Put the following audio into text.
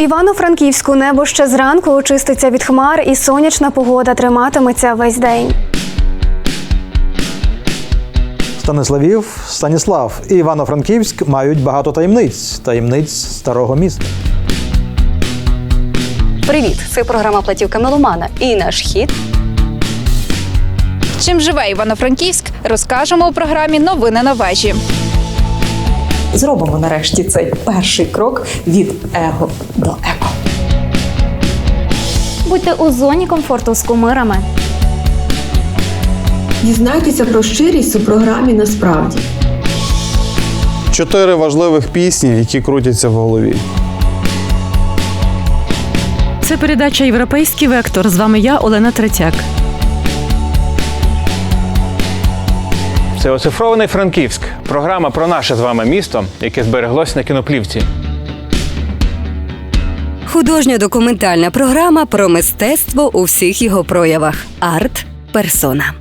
Івано-Франківську небо ще зранку очиститься від хмар, і сонячна погода триматиметься весь день. Станиславів, Станіслав і Івано-Франківськ мають багато таємниць, таємниць старого міста. Привіт! Це програма Платівка Меломана. І наш хід Чим живе Івано-Франківськ, розкажемо у програмі Новини на вежі. зробимо нарешті цей перший крок від его. Будьте у зоні комфорту з кумирами. Дізнайтеся про щирість у програмі насправді. Чотири важливих пісні, які крутяться в голові. Це передача Європейський вектор. З вами я, Олена Третяк. Це оцифрований Франківськ. Програма про наше з вами місто, яке збереглося на кіноплівці. Художньо-документальна програма про мистецтво у всіх його проявах. Арт персона.